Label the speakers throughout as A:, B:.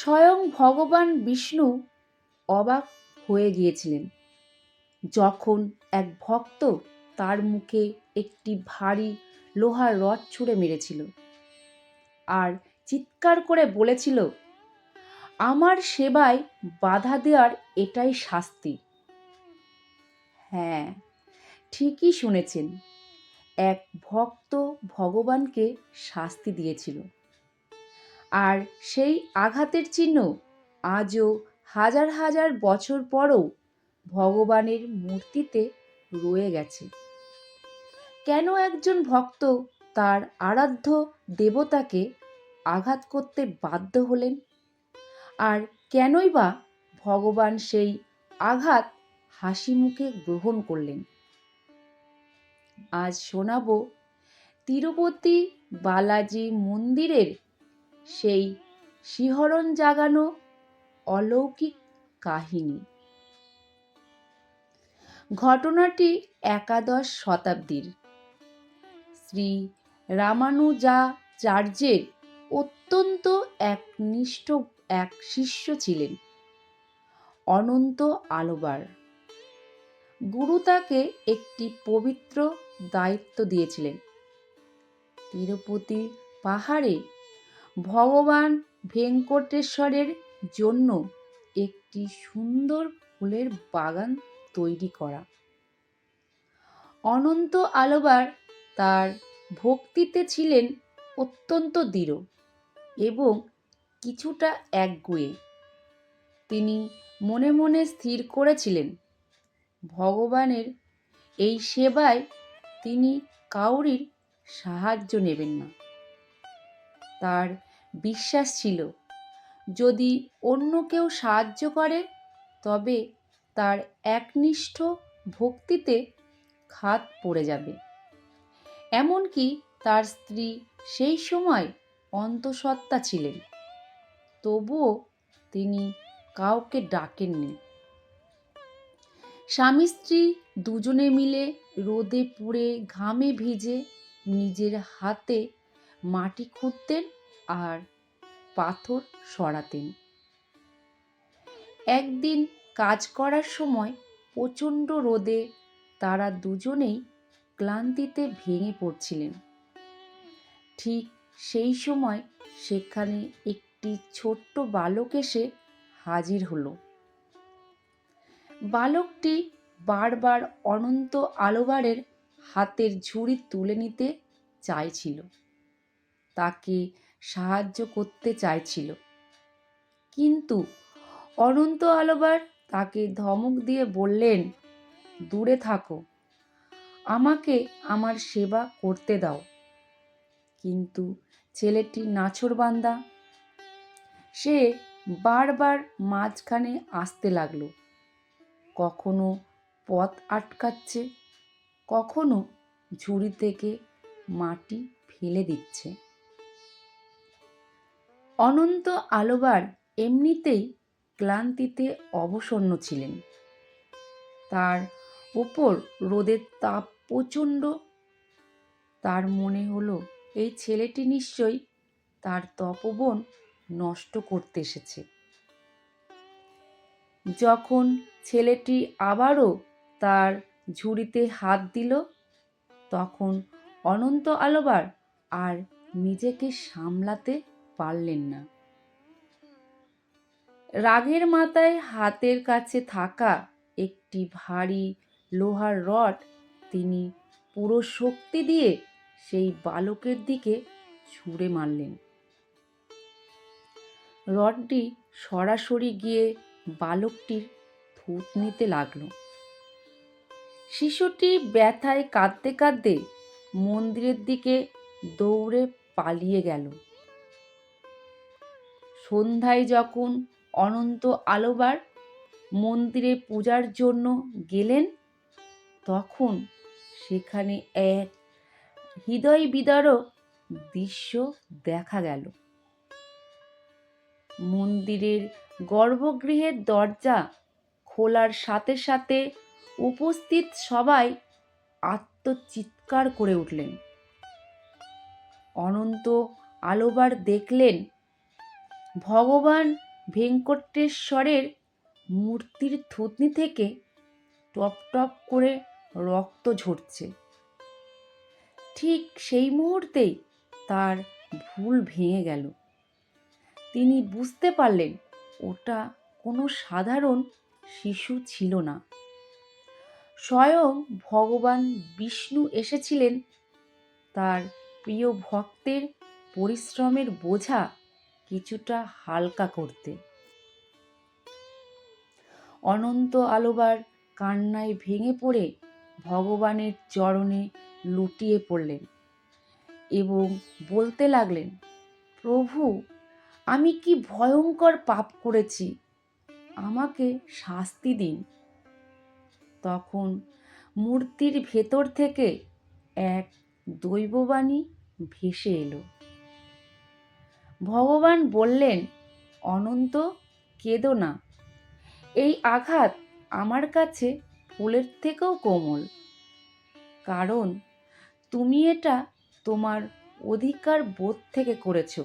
A: স্বয়ং ভগবান বিষ্ণু অবাক হয়ে গিয়েছিলেন। যখন এক ভক্ত তার মুখে একটি ভারী লোহার রড ছুঁড়ে মেরেছিল আর চিৎকার করে বলেছিল, আমার সেবায় বাধা দেওয়ার এটাই শাস্তি। হ্যাঁ ঠিকই শুনেছেন। এক ভক্ত ভগবানকে শাস্তি দিয়েছিল। আর সেই আঘাতের চিহ্ন আজও হাজার হাজার বছর পরও ভগবানের মূর্তিতে রয়ে গেছে। কেন একজন ভক্ত তার আরাধ্য দেবতাকে আঘাত করতে বাধ্য হলেন? আর কেনই বা ভগবান সেই আঘাত হাসি মুখে গ্রহণ করলেন? আজ শোনাব তিরুপতি বালাজি মন্দিরের সেই শিহরণ জাগানো অলৌকিক কাহিনী। ঘটনাটি একাদশ শতাব্দীর। শ্রী রামানুজাচার্যের অত্যন্ত একনিষ্ঠ এক শিষ্য ছিলেন অনন্ত আলোবার। গুরু তাকে একটি পবিত্র দায়িত্ব দিয়েছিলেন। তিরুপতি পাহাড়ে ভগবান ভেঙ্কটেশ্বরের জন্য একটি সুন্দর ফুলের বাগান তৈরি করা। অনন্ত আলোবার তার ভক্তিতে ছিলেন অত্যন্ত দৃঢ় এবং কিছুটা একগুয়ে। তিনি মনে মনে স্থির করেছিলেন, ভগবানের এই সেবায় তিনি কাউরির সাহায্য নেবেন না। তার বিশ্বাস ছিল। যদি অন্য কেউ সাহায্য করে, তবে তার একনিষ্ঠ ভক্তিতে খাত পড়ে যাবে। এমনকি তার স্ত্রী সেই সময় অন্তঃসত্ত্বা ছিলেন। তবুও তিনি কাউকে ডাকেননি। স্বামী স্ত্রী দুজনে মিলে রোদে পুড়ে ঘামে ভিজে নিজের হাতে মাটি খুঁড়তেন আর পাথর সরাতেন। একদিন কাজ করার সময় প্রচণ্ড রোদে তারা দুজনেই ক্লান্তিতে ভেঙে পড়ছিলেন। ঠিক সেই সময় সেখানে একটি ছোট্ট বালক এসে হাজির হলো। বালকটি বারবার অনন্ত আলোবারের হাতের ঝুড়ি তুলে নিতে চাইছিল। তাকে সাহায্য করতে চাইছিল। কিন্তু অনন্ত আলোবার তাকে ধমক দিয়ে বললেন, দূরে থাকো, আমাকে আমার সেবা করতে দাও। কিন্তু ছেলেটি নাছোড়বান্দা, সে বারবার মাঝখানে আসতে লাগল। কখনো পথ আটকাচ্ছে, কখনো ঝুড়ি থেকে মাটি ফেলে দিচ্ছে। অনন্ত আলোবার এমনিতেই ক্লান্তিতে অবসন্ন ছিলেন। তার ওপর রোদের তাপ প্রচণ্ড। তার মনে হলো, এই ছেলেটি নিশ্চয়ই তার তপবন নষ্ট করতে এসেছে। যখন ছেলেটি আবারও তার ঝুড়িতে হাত দিল, তখন অনন্ত আলোবার আর নিজেকে সামলাতে পারলেন না। রাগের মাথায় হাতের কাছে থাকা একটি ভারী লোহার রড তিনি পুরো শক্তি দিয়ে সেই বালকের দিকে ছুঁড়ে মারলেন। রডটি সরাসরি গিয়ে বালকটির থুতনিতে লাগল। শিশুটি ব্যথায় কাঁদতে কাঁদতে মন্দিরের দিকে দৌড়ে পালিয়ে গেল। সন্ধ্যায় যখন অনন্ত আলোবার মন্দিরে পূজার জন্য গেলেন, তখন সেখানে এক হৃদয় বিদারক দৃশ্য দেখা গেল। মন্দিরের গর্ভগৃহের দরজা খোলার সাথে সাথে উপস্থিত সবাই আত্মচিৎকার করে উঠলেন। অনন্ত আলোবার দেখলেন ভগবান ভেঙ্কটেশ্বরের মূর্তির থুতনি থেকে টপ টপ করে রক্ত ঝরছে। ঠিক সেই মুহূর্তেই তার ভুল ভেঙে গেল। তিনি বুঝতে পারলেন ওটা কোনো সাধারণ শিশু ছিল না। স্বয়ং ভগবান বিষ্ণু এসেছিলেন তার প্রিয় ভক্তের পরিশ্রমের বোঝা কিছুটা হালকা করতে। অনন্ত আলোবার কান্নায় ভেঙে পড়ে ভগবানের চরণে লুটিয়ে পড়লেন এবং বলতে লাগলেন, প্রভু, আমি কি ভয়ঙ্কর পাপ করেছি? আমাকে শাস্তি দিন। তখন মূর্তির ভেতর থেকে এক দৈববাণী ভেসে এলো। ভগবান বললেন, অনন্ত, কেঁদো না। এই আঘাত আমার কাছে ফুলের থেকেও কোমল। কারণ তুমি এটা তোমার অধিকার বোধ থেকে করেছ।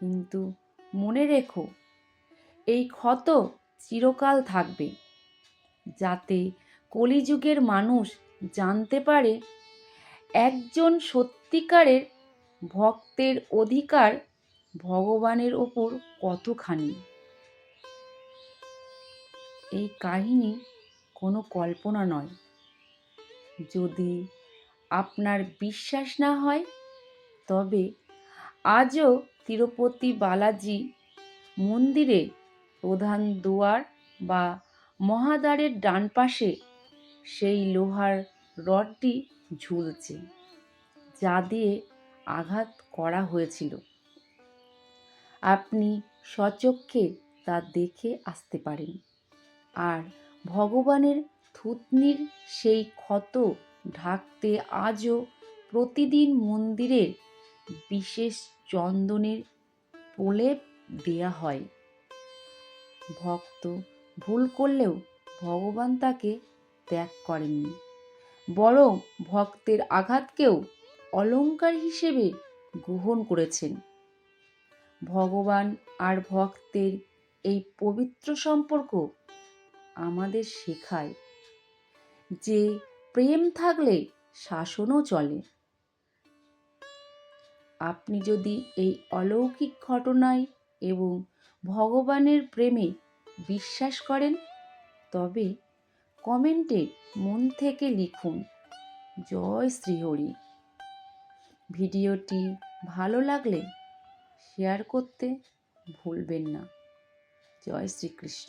A: কিন্তু মনে রেখো, এই ক্ষত চিরকাল থাকবে। যাতে কলিযুগের মানুষ জানতে পারে, একজন সত্যিকারের ভক্তের অধিকার ভগবানের ওপর কতখানি? এই কাহিনী কোনো কল্পনা নয়। যদি আপনার বিশ্বাস না হয়, তবে আজও তিরুপতি বালাজি মন্দিরে প্রধান দুয়ার বা মহাদ্বারের ডান পাশে সেই লোহার রডটি ঝুলছে। যা দিয়ে আঘাত করা হয়েছিল। আপনি সচক্ষে তা দেখে আসতে পারেন। আর ভগবানের থুতনির সেই ক্ষত ঢাকতে আজও প্রতিদিন মন্দিরের বিশেষ চন্দনের প্রলেপ দেয়া হয়। ভক্ত ভুল করলেও ভগবান তাকে ত্যাগ করেননি। বরং ভক্তের আঘাতকেও অলংকার হিসেবে গ্রহণ করেছেন। ভগবান আর ভক্তের এই পবিত্র সম্পর্ক আমাদের শেখায় যে প্রেম থাকলে শাসনও চলে। আপনি যদি এই অলৌকিক ঘটনায় এবং ভগবানের প্রেমে বিশ্বাস করেন, তবে কমেন্টে মন থেকে লিখুন, জয় শ্রীহরি। ভিডিওটি ভালো লাগলে শেয়ার করতে ভুলবেন না। জয় শ্রীকৃষ্ণ।